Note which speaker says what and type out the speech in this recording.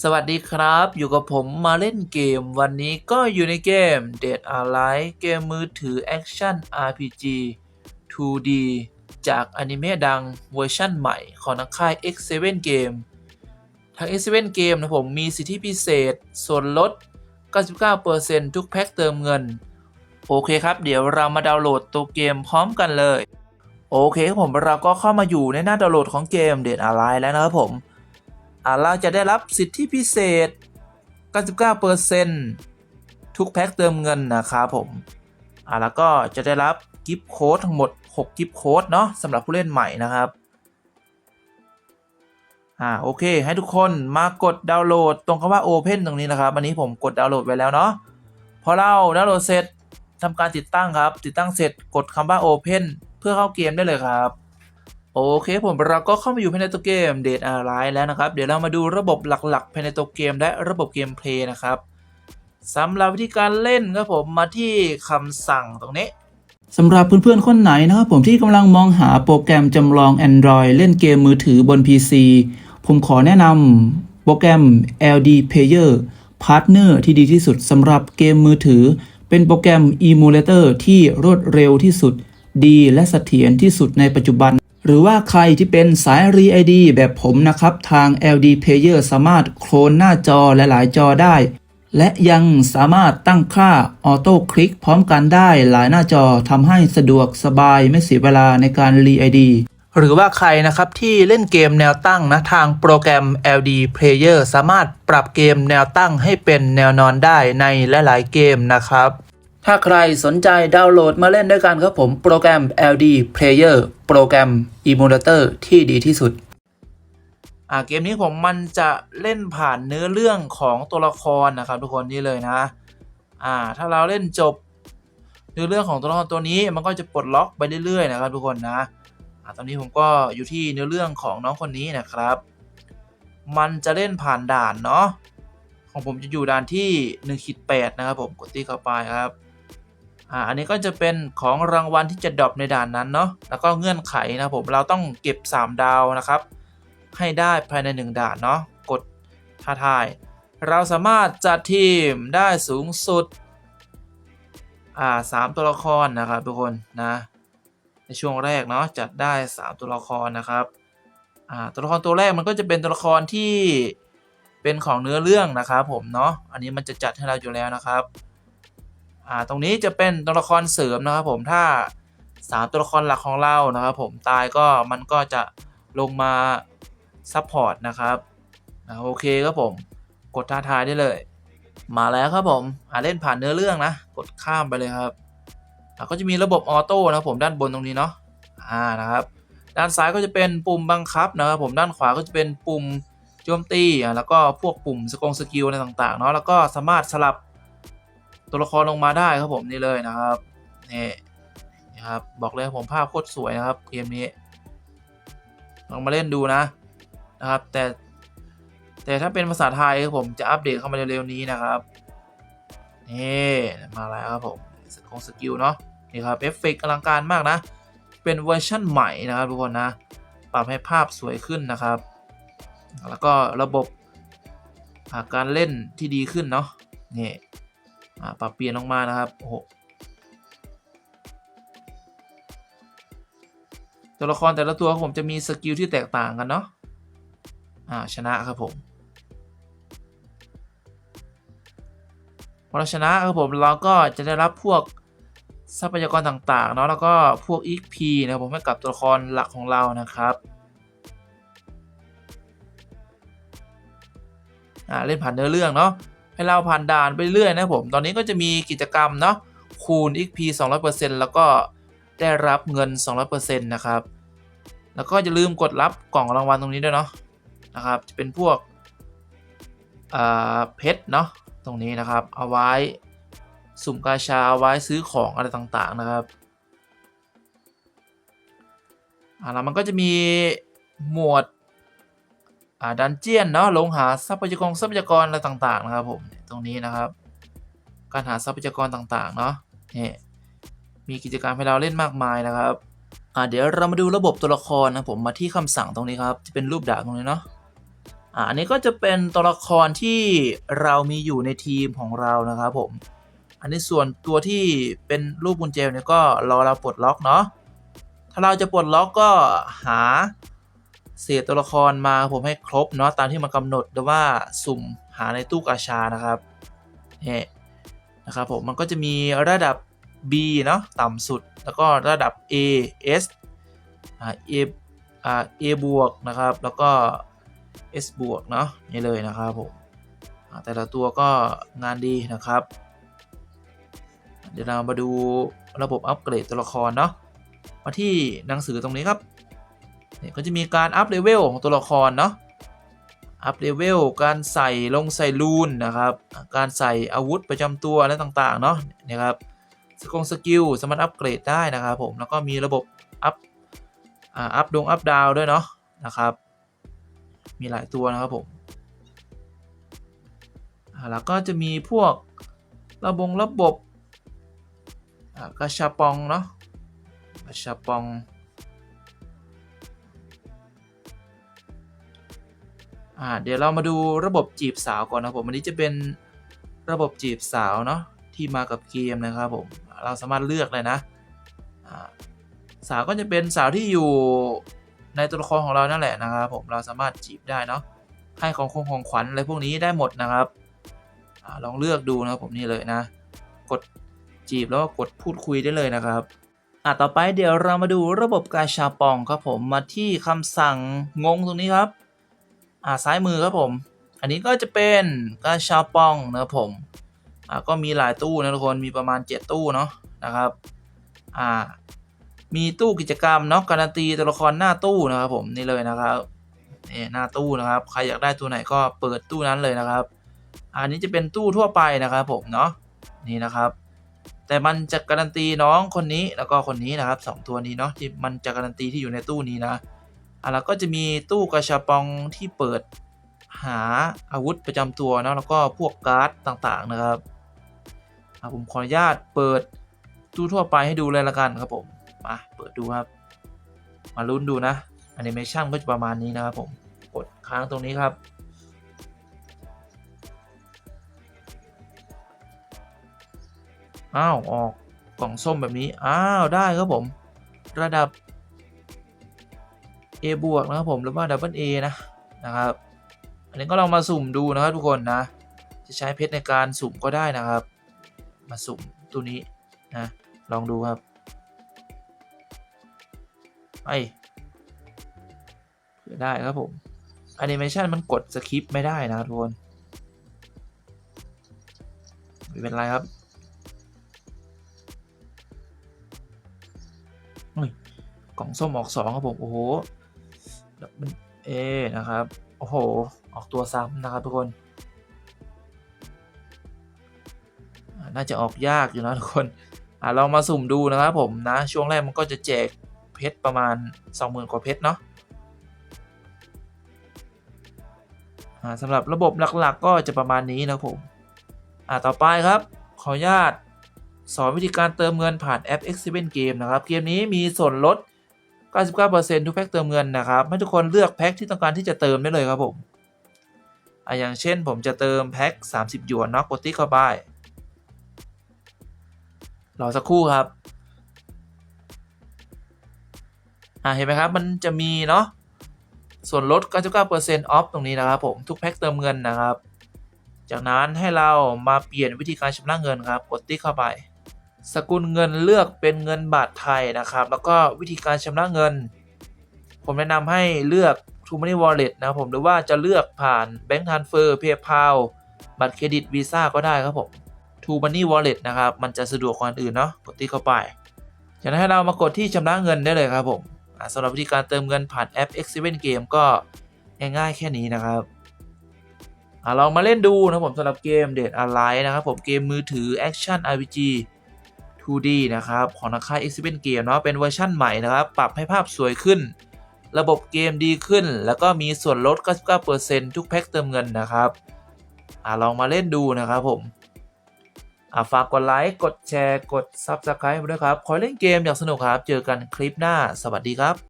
Speaker 1: สวัสดีครับ อยู่กับผมมาเล่นเกม วันนี้ก็อยู่ในเกม Dead Alive เกมมือถือแอคชั่น RPG 2D จากอนิเมะดังเวอร์ชั่นใหม่ของนักค่าย X7 Game ทาง X7 Game นะผมมีสิทธิพิเศษ ส่วนลด 99%ทุกแพ็คเติมเงิน โอเคครับ เดี๋ยวเรามาดาวน์โหลดตัวเกมพร้อมกันเลย โอเคครับผมเราก็เข้ามาอยู่ในหน้าดาวน์โหลดของเกม Dead Alive แล้วนะครับผม เราจะได้รับสิทธิพิเศษ 99%ทุกแพ็คเติมเงินนะครับผมอ่าแล้วก็จะได้รับกิฟต์โค้ดทั้งหมด 6 กิฟต์โค้ดเนาะสำหรับผู้เล่นใหม่นะครับอ่าโอเค ให้ทุกคนมากดดาวน์โหลดตรงคำว่า Open ตรงนี้นะครับอันนี้ผมกดดาวน์โหลดไว้แล้วเนาะพอเราดาวน์โหลดเสร็จทำการติดตั้งครับ ติดตั้งเสร็จกดคำว่า Open เพื่อเข้าเกมได้เลยครับ โอเคผมเราก็เข้ามาอยู่ภายในตัวเกม Dead Alive แล้วนะครับ เดี๋ยวเรามาดูระบบหลักๆภายในตัวเกมและระบบเกมเพลย์นะครับสำหรับวิธีการเล่นครับผมมาที่คำสั่งตรงนี้
Speaker 2: สำหรับเพื่อนๆคนไหนนะครับผมที่กำลังมองหาโปรแกรมจำลอง Android เล่นเกมมือถือบน PC ผมขอแนะนำโปรแกรม LD Player Partner ที่ดีที่สุดสำหรับเกมมือถือ เป็นโปรแกรม Emulator ที่รวดเร็วที่สุด ดีและเสถียรที่สุดในปัจจุบัน หรือว่าใครที่เป็นสาย r e ID แบบผมนะครับ ทาง LD Player สามารถโคลนหน้าจอหลายๆ จอได้ และยังสามารถตั้งค่าออโต้คลิกพร้อมกันได้หลายหน้าจอทำให้สะดวกสบายไม่เสียเวลาในการรีไอดี
Speaker 1: หรือว่าใครนะครับที่เล่นเกมแนวตั้งนะทางโปรแกรม LD Player สามารถปรับเกมแนวตั้งให้เป็นแนวนอนได้ในหลาย ๆ เกมนะครับ ถ้าใครสนใจดาวน์โหลดมาเล่นด้วยกันครับผมโปรแกรม LD Player โปรแกรม Emulator ที่ดีที่สุด อ่าเกมนี้ผมมันจะเล่นผ่านเนื้อเรื่องของตัวละครนะครับ ทุกคนนี่เลยนะ อ่า ถ้าเราเล่นจบเนื้อเรื่องของตัวละครตัวนี้มันก็จะปลดล็อกไปเรื่อยๆนะครับ ทุกคนนะอ่าตอนนี้ผมก็อยู่ที่เนื้อเรื่องของน้องคนนี้นะครับ มันจะเล่นผ่านด่านเนาะของผมจะอยู่ด่านที่1ขีด8นะครับผมกดที่เข้าไปครับ อ่าอันนี้ก็จะเป็นของรางวัลที่จะดรอปในด่านนั้นเนาะแล้วก็เงื่อนไขนะครับผมเราต้องเก็บ 3 ดาวนะครับ ให้ได้ภายใน 1 ด่านเนาะกดท้าทาย เราสามารถจัดทีมได้สูงสุดอ่าสามตัวละครนะครับทุกคนนะในช่วงแรกเนาะจัดได้ 3 ตัวละครนะครับอ่าตัวละครตัวแรกมันก็จะเป็นตัวละครที่เป็นของเนื้อเรื่องนะครับผมเนาะอันนี้มันจะจัดให้เราอยู่แล้วนะครับ อ่าตรงนี้จะเป็นตัวละครเสริมนะครับผมถ้า 3 ตัวละครหลักของเรานะครับผมตายก็มันก็จะลงมาซัพพอร์ตนะครับอ่าโอเคครับผมกดท้าทายได้เลย มาแล้วครับผมอ่าเล่นผ่านเนื้อเรื่องนะ กดข้ามไปเลยครับอะก็จะมีระบบออโต้นะครับผมด้านบนตรงนี้เนาะอ่านะครับด้านซ้ายก็จะเป็นปุ่มบังคับนะครับผมด้านขวาก็จะเป็นปุ่มโจมตีอะแล้วก็พวกปุ่มสกงสกิลอะไรต่างๆเนาะแล้วก็สามารถสลับ ตัวละครลงมาได้ครับผมนี่เลยนะครับนี่นะครับบอกเลยผมภาพโคตรสวยนะครับเกมนี้ลองมาเล่นดูนะนะครับ แต่แต่ถ้าเป็นภาษาไทยครับผมจะอัปเดตเข้ามาเร็วๆนี้นะครับนี่มาแล้วครับผมสของสกิลเนาะนี่ครับเอฟเฟกต์อลังการมากนะ เป็นเวอร์ชั่นใหม่นะครับทุกคนนะ ปรับให้ภาพสวยขึ้นนะครับ แล้วก็ระบบาการเล่นที่ดีขึ้นเนาะนี่ ปรับเปลี่ยนลงมานะครับโอ้โหตัวละครแต่ละตัวผมจะมีสกิลที่แตกต่างกันเนาะอ่าชนะครับผมพอเราชนะครับผมเราก็จะได้รับพวกทรัพยากรต่างๆเนาะแล้วก็พวก XP นะครับผมให้กับตัวละครหลักของเรานะครับอ่าเล่นผ่านเนื้อเรื่องเนาะ ให้เราผ่านด่านไปเรื่อยนะผม ตอนนี้ก็จะมีกิจกรรมเนาะคูณ XP 200%แล้วก็ได้รับเงิน 200%นะครับ แล้วก็อย่าลืมกดรับกล่องรางวัลตรงนี้ด้วยเนาะนะครับ จะเป็นพวกเพชรเนาะตรงนี้นะครับ เอาไว้สุ่มกาชาเอาไว้ซื้อของอะไรต่างๆนะครับอ่าแล้วมันก็จะมีหมวด ดันเจียนเนาะลงหาทรัพยากรทรัพยากรอะไรต่างๆนะครับผมตรงนี้นะครับ การหาทรัพยากรต่างๆเนาะนี่มีกิจกรรมให้เราเล่นมากมายนะครับอ่าเดี๋ยวเรามาดูระบบตัวละครนะผมมาที่คำสั่งตรงนี้ครับจะเป็นรูปดาบตรงนี้เนาะอ่าอันนี้ก็จะเป็นตัวละครที่เรามีอยู่ในทีมของเรานะครับผมอันนี้ส่วนตัวที่เป็นรูปกุญแจเนี่ยก็รอเราปลดล็อกเนาะถ้าเราจะปลดล็อกก็หา เศษตัวละครมาผมให้ครบเนาะตามที่มันกำหนดหรือว่าสุ่มหาในตู้กาชานะครับนี่นะครับผมมันก็จะมีระดับ B เนาะต่ำสุด แล้วก็ระดับ A S อ่า A อ่า A บวกนะครับ แล้วก็ S บวกเนาะนี่เลยนะครับผมแต่ละตัวก็งานดีนะครับ เดี๋ยวเรามาดูระบบอัปเกรดตัวละครเนาะมาที่หนังสือตรงนี้ครับ เนี่ยก็จะมีการอัพเลเวลของตัวละครเนาะอัพเลเวลการใส่ลงใส่รูนนะครับการใส่อาวุธประจำตัวอะไรต่างๆเนาะนี่ยครับสกงสกิลสามารถอัปเกรดได้นะครับผมแล้วก็มีระบบอัพอ่าอัพดงอัพดาวด้วยเนาะนะครับมีหลายตัวนะครับผมแล้วก็จะมีพวกระบงระบบกระชาปองเนาะกระชาปอง อ่าเดี๋ยวเรามาดูระบบจีบสาวก่อนนะผมอันนี้จะเป็นระบบจีบสาวเนาะที่มากับเกมนะครับผมเราสามารถเลือกเลยนะสาวก็จะเป็นสาวที่อยู่ในตัวละครของเรานั่นแหละนะครับผมเราสามารถจีบได้เนาะให้ของคงของขวัญอะไรพวกนี้ได้หมดนะครับอลองเลือกดูนะผมนี่เลยนะ กดจีบแล้วก็กดพูดคุยได้เลยนะครับอะต่อไปเดี๋ยวเรามาดูระบบกาชาปองครับผมมาที่คำสั่งงงตรงนี้ครับ อ่าซ้ายมือครับผม อันนี้ก็จะเป็นกาชาปองนะครับผมอ่าก็มีหลายตู้นะทุกคนมีประมาณ 7 ตู้เนาะนะครับอ่ามีตู้กิจกรรมเนาะการันตีตัวละครหน้าตู้นะครับผมนี่เลยนะครับนี่หน้าตู้นะครับ ใครอยากได้ตัวไหนก็เปิดตู้นั้นเลยนะครับ อันนี้จะเป็นตู้ทั่วไปนะครับผมเนาะนี่นะครับ แต่มันจะการันตีน้องคนนี้แล้วก็คนนี้นะครับสองตัวนี้เนาะที่มันจะการันตีที่อยู่ในตู้นี้นะ อะแล้วก็จะมีตู้กระชับปองที่เปิดหาอาวุธประจำตัวนะแล้วก็พวกการ์ดต่างๆนะครับอะผมขออนุญาตเปิดตู้ทั่วไปให้ดูเลยละกันครับผมมาเปิดดูครับ มาลุ้นดูนะแอนิเมชันก็จะประมาณนี้นะครับผมกดค้างตรงนี้ครับอ้าวออกกล่องส้มแบบนี้ อ้าว ได้ครับผม ระดับ A บวกนะครับผมหรือว่าดับเบิล A นะนะครับ อันนี้ก็ลองมาสุ่มดูนะครับทุกคนนะ จะใช้เพชรในการสุ่มก็ได้นะครับ มาสุ่มตัวนี้นะลองดูครับไปเผื่อได้ครับผมแอนิเมชันมันกดสคริปต์ไม่ได้นะทุกคนไม่เป็นไรครับอุ้ยกล่องส้มออกสองครับผม โอ้โห ดับเบิลเอนะครับ โอ้โห ออกตัวซ้ำนะครับทุกคน น่าจะออกยากอยู่นะทุกคนอ่าลองมาสุ่มดูนะครับผมนะ ช่วงแรกมันก็จะแจกเพชรประมาณ 20,000 กว่าเพชรเนาะสำหรับระบบหลักๆ ก็จะประมาณนี้นะผมอ่าต่อไปครับ ขออนุญาตสอนวิธีการเติมเงินผ่านแอป X7 Game นะครับ เกมนี้มีส่วนลด 99%ทุกแพ็คเติมเงินนะครับให้ทุกคนเลือกแพ็คที่ต้องการที่จะเติมได้เลยครับผมอะอย่างเช่นผมจะเติมแพ็ค30หยวนเนาะกดติ๊กเข้าไปรอสักครู่ครับอะเห็นไหมครับมันจะมีเนาะส่วนลด 99%ออฟตรงนี้นะครับผมทุกแพ็คเติมเงินนะครับ จากนั้นให้เรามาเปลี่ยนวิธีการชำระเงินครับ กดติ๊กเข้าไป สกุลเงินเลือกเป็นเงินบาทไทยนะครับ แล้วก็วิธีการชำระเงิน ผมแนะนำให้เลือก True Money Wallet นะผมหรือว่าจะเลือกผ่าน Bank Transfer PayPal บัตรเครดิต Visa ก็ได้ครับผม True Money Wallet นะครับ มันจะสะดวกกว่าอื่นเนาะกดติ๊กเข้าไปจากนั้นให้เรามากดที่ชำระเงินได้เลยครับผมสำหรับวิธีการเติมเงินผ่านแอป X7 Game ก็ง่ายๆแค่นี้นะครับอลองมาเล่นดูนะผมสำหรับเกมเด d อะไรนะครับผมเกมมือถือ Action RPG 2D นะครับ ของนักค่าย X7 Game เนาะเป็นเวอร์ชั่นใหม่นะครับ ปรับให้ภาพสวยขึ้น ระบบเกมดีขึ้น แล้วก็มีส่วนลด 99%ทุกแพ็คเติมเงินนะครับอ่าลองมาเล่นดูนะครับผมอ่าฝากกดไลค์ กดแชร์ กด Subscribe ด้วยครับ ขอเล่นเกมอย่างสนุกครับ เจอกันคลิปหน้า สวัสดีครับ